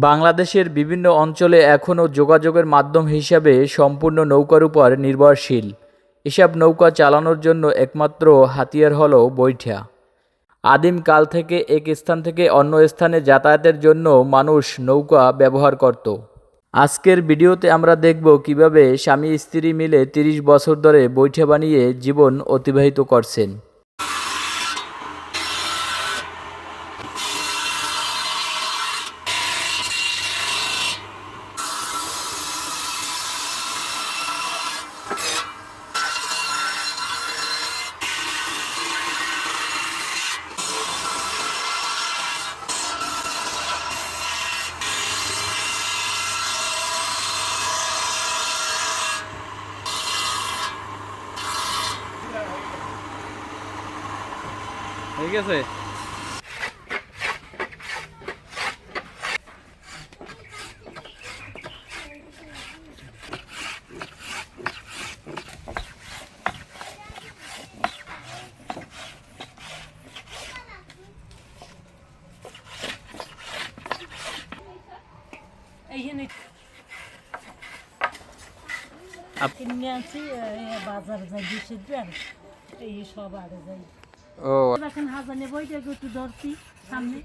বাংলাদেশের বিভিন্ন অঞ্চলে এখনও যোগাযোগের মাধ্যম হিসাবে সম্পূর্ণ নৌকার উপর নির্ভরশীল। এসব নৌকা চালানোর জন্য একমাত্র হাতিয়ার হল বৈঠা। আদিম কাল থেকে এক স্থান থেকে অন্য স্থানে যাতায়াতের জন্য মানুষ নৌকা ব্যবহার করত। আজকের ভিডিওতে আমরা দেখব কীভাবে স্বামী স্ত্রী মিলে ৩০ বছর ধরে বৈঠা বানিয়ে জীবন অতিবাহিত করছেন। ঠিক আছে? কিনে আনছি এ, বাজার যাই বিশেষ এই সব আড়ে যাই। ও। সামনে।